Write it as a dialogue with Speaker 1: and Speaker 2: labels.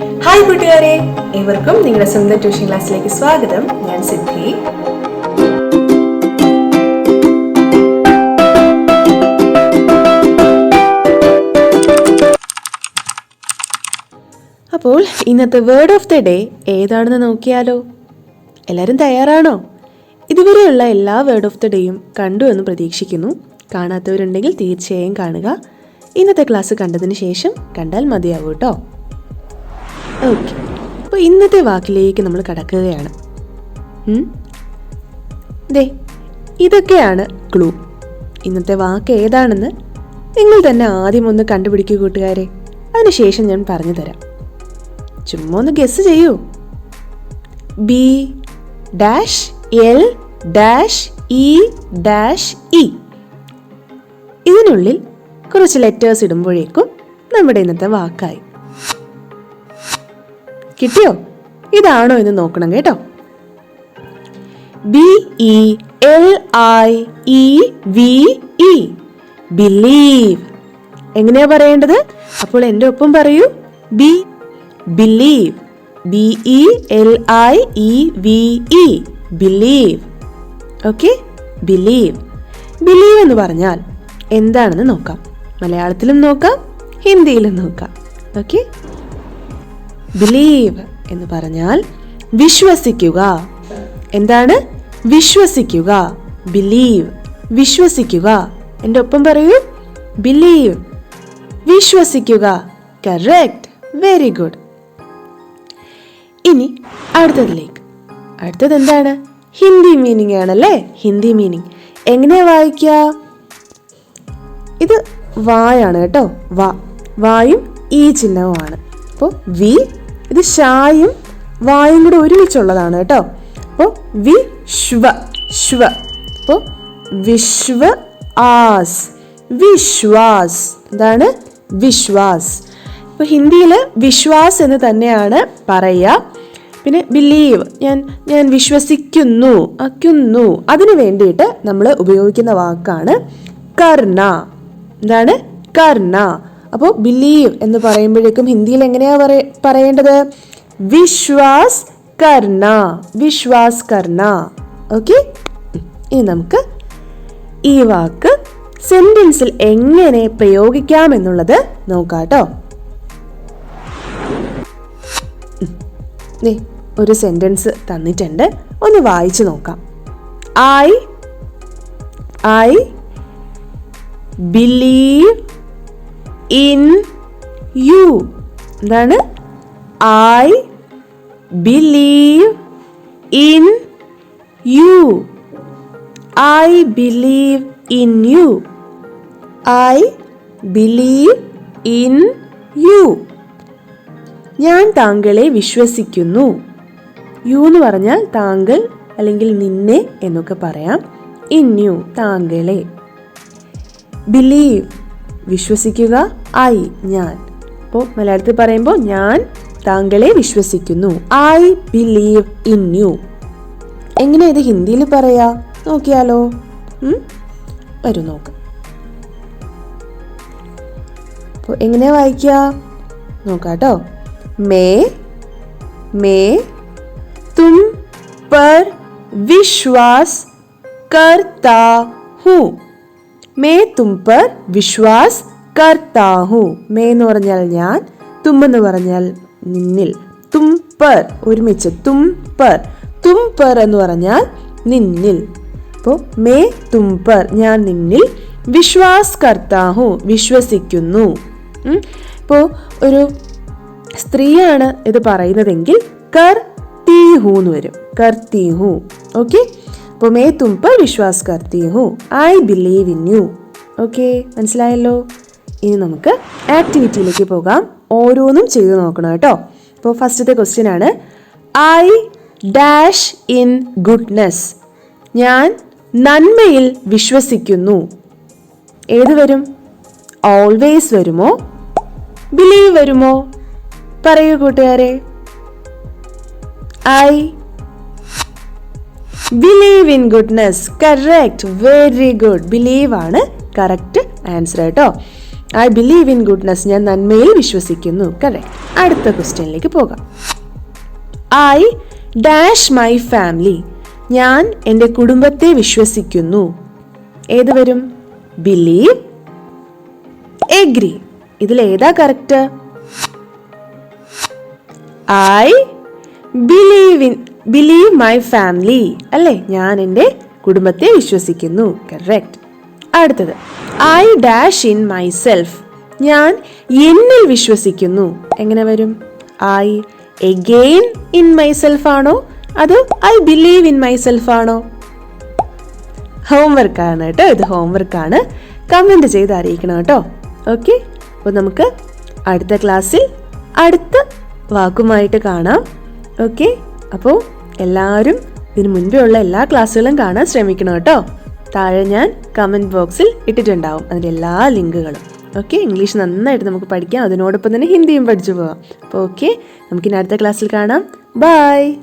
Speaker 1: Hi കൂട്ടുകാരെ ഏവർക്കും നിങ്ങളുടെ സ്വന്തം ട്യൂഷൻ ക്ലാസ്സിലേക്ക് സ്വാഗതം. ഞാൻ സിദ്ധി. അപ്പോൾ ഇന്നത്തെ വേർഡ് ഓഫ് ദ ഡേ ഏതാണെന്ന് നോക്കിയാലോ? എല്ലാവരും തയ്യാറാണോ? ഇതുവരെയുള്ള എല്ലാ വേർഡ് ഓഫ് ദ ഡേയും കണ്ടു എന്ന് പ്രതീക്ഷിക്കുന്നു. കാണാത്തവരുണ്ടെങ്കിൽ തീർച്ചയായും കാണുക. ഇന്നത്തെ ക്ലാസ് കണ്ടതിന് ശേഷം കണ്ടാൽ മതിയാവും കേട്ടോ ഓക്കെ അപ്പോൾ ഇന്നത്തെ വാക്കിലേക്ക് നമ്മൾ കടക്കുകയാണ്. ദേ ഇതൊക്കെയാണ് ക്ലൂ ഇന്നത്തെ വാക്ക് ഏതാണെന്ന് നിങ്ങൾ തന്നെ ആദ്യം ഒന്ന് കണ്ടുപിടിക്കൂ കൂട്ടുകാരെ. അതിനുശേഷം ഞാൻ പറഞ്ഞു തരാം. ചുമ്മാ ഒന്ന് ഗസ് ചെയ്യൂ. B dash L dash E dash E ഇതിനുള്ളിൽ കുറച്ച് ലെറ്റേഴ്സ് ഇടുമ്പോഴേക്കും നമ്മുടെ ഇന്നത്തെ വാക്കായി. കിട്ടിയോ? ഇതാണോ എന്ന് നോക്കണം കേട്ടോ. B E L I E V E believe എങ്ങനെയാ പറയേണ്ടത്? അപ്പോൾ എന്റെ ഒപ്പം പറയൂ. B believe B E L I E V E believe okay believe believe എന്ന് പറഞ്ഞാൽ എന്താണെന്ന് നോക്കാം. മലയാളത്തിലും നോക്കാം ഹിന്ദിയിലും നോക്കാം. ഓക്കെ ബിലീവ് എന്ന് പറഞ്ഞാൽ വിശ്വസിക്കുക. എന്താണ്? വിശ്വസിക്കുക. ബിലീവ് വിശ്വസിക്കുക. എന്റെ ഒപ്പം പറയൂ. ബിലീവ് വിശ്വസിക്കുക. കറക്റ്റ് വെരി ഗുഡ് ഇനി അടുത്തതിലേക്ക്. അടുത്തത് എന്താണ്? ഹിന്ദി മീനിങ് ആണല്ലേ? ഹിന്ദി മീനിങ് എങ്ങനെയാ വായിക്കുക? ഇത് വായാണ് കേട്ടോ. വായും ഈ ചിഹ്നവുമാണ്. അപ്പോൾ വി ഇത് ഷായും വായും കൂടെ ഒരുമിച്ചുള്ളതാണ് കേട്ടോ. അപ്പോൾ വി ശ്വ ശ്വ. അപ്പോൾ വിശ്വ ആസ് വിശ്വാസ് എന്താണ് വിശ്വാസ് ഇപ്പോൾ ഹിന്ദിയിൽ വിശ്വാസ് എന്ന് തന്നെയാണ് പറയുക. പിന്നെ ബിലീവ് ഞാൻ ഞാൻ വിശ്വസിക്കുന്നു അക്കുന്നു. അതിനു വേണ്ടിയിട്ട് നമ്മൾ ഉപയോഗിക്കുന്ന വാക്കാണ് കർണ. എന്താണ് കർണ. അപ്പോൾ ബിലീവ് എന്ന് പറയുമ്പോഴേക്കും ഹിന്ദിയിൽ എങ്ങനെയാണ് പറയ- പറയേണ്ടത്? വിശ്വാസ് കർണ. വിശ്വാസ് കർണ. ഓക്കെ ഇനി നമുക്ക് ഈ വാക്ക് സെന്റൻസിൽ എങ്ങനെ പ്രയോഗിക്കാം എന്നുള്ളത് നോക്കാട്ടോ ഒരു സെന്റൻസ് തന്നിട്ടുണ്ട്. ഒന്ന് വായിച്ചു നോക്കാം. I I believe in you. എന്താണ്? I believe in you. I believe in you. I believe in you. ഞാൻ താങ്കളെ വിശ്വസിക്കുന്നു. യു എന്ന് പറഞ്ഞാൽ താങ്കൾ അല്ലെങ്കിൽ നിന്നെ എന്നൊക്കെ പറയാം. ഇൻ യു താങ്കളെ. ബിലീവ്. വിശ്വസിക്കുക ഐ ഞാൻ അപ്പോൾ മലയാളത്തിൽ പറയുമ്പോൾ ഞാൻ താങ്കളെ വിശ്വസിക്കുന്നു ഐ ബിലീവ് ഇൻ യു എങ്ങനെ ഇത് ഹിന്ദിയിൽ പറയാ നോക്കിയാലോ ഉം? വരൂ നോക്കാം അപ്പോൾ എങ്ങനെയാ വായിക്കുക നോക്കാം കേട്ടോ മേ മേ തും पर विश्वास करता हूँ മേ തും പർ വിശ്വാസ് കർത്താഹു. മേ എന്ന് പറഞ്ഞാൽ ഞാൻ തും എന്ന് പറഞ്ഞാൽ നിന്നിൽ. തും പർ ഒരുമിച്ച് തും പർ തും പർ എന്ന് പറഞ്ഞാൽ നിന്നിൽ. അപ്പോൾ മേ തും പർ ഞാൻ നിന്നിൽ. വിശ്വാസ് കർത്താഹു വിശ്വസിക്കുന്നു. ഇപ്പോൾ ഒരു സ്ത്രീയാണ് ഇത് പറയുന്നതെങ്കിൽ കർ തീഹു എന്ന് വരും. കർത്തി ഹൂ ഓക്കെ? അപ്പോൾ മേ തുമ്പ വിശ്വാസ് കർത്തി who. I believe in you okay മനസ്സിലായല്ലോ? ഇനി നമുക്ക് ആക്ടിവിറ്റിയിലേക്ക് പോകാം. ഓരോന്നും ചെയ്തു നോക്കണം കേട്ടോ. അപ്പോൾ ഫസ്റ്റത്തെ ക്വസ്റ്റ്യൻ ആണ്. ഐ ഡാഷ് ഇൻ ഗുഡ്നെസ് ഞാൻ നന്മയിൽ വിശ്വസിക്കുന്നു. ഏത് വരും? ഓൾവേസ് വരുമോ? ബിലീവ് വരുമോ? പറയൂ കൂട്ടുകാരെ. I believe in goodness correct very good believe ആണ് കറക്റ്റ് ആൻസർ കേട്ടോ. ഐ ബിലീവ് ഇൻ ഗുഡ്നെസ് ഞാൻ നന്മയിൽ വിശ്വസിക്കുന്നു. കറക്റ്റ് അടുത്ത ക്വസ്റ്റ്യനിലേക്ക് പോകാം. ഐ ഡാഷ് മൈ ഫാമിലി ഞാൻ എന്റെ കുടുംബത്തെ വിശ്വസിക്കുന്നു. ഏത് വരും? ബിലീവ് എഗ്രി ഇതിൽ ഏതാ correct I believe in believe my family അല്ലേ? ഞാൻ എന്റെ കുടുംബത്തെ വിശ്വസിക്കുന്നു. കറക്റ്റ് അടുത്തത്. I dash in myself ഞാൻ എന്നിൽ വിശ്വസിക്കുന്നു. എങ്ങനെ വരും? I again in myself ആണോ? അത് I believe in myself ആണോ? ഹോംവർക്ക് ആണ് കേട്ടോ ഇത്. ഹോംവർക്ക് ആണ്. കമന്റ് ചെയ്ത് അറിയിക്കണം കേട്ടോ. ഓക്കെ അപ്പോൾ നമുക്ക് അടുത്ത ക്ലാസ്സിൽ അടുത്ത വാക്കുമായിട്ട് കാണാം. ഓക്കെ അപ്പോൾ എല്ലാവരും ഇതിന് മുൻപേ ഉള്ള എല്ലാ ക്ലാസ്സുകളും കാണാൻ ശ്രമിക്കണം കേട്ടോ. താഴെ ഞാൻ കമന്റ് ബോക്സിൽ ഇട്ടിട്ടുണ്ടാവും അതിന്റെ എല്ലാ ലിങ്കുകളും. ഓക്കെ ഇംഗ്ലീഷ് നന്നായിട്ട് നമുക്ക് പഠിക്കാം. അതിനോടൊപ്പം തന്നെ ഹിന്ദിയും പഠിച്ചു പോകാം അപ്പോൾ ഓക്കെ നമുക്കിനി അടുത്ത ക്ലാസ്സിൽ കാണാം. ബൈ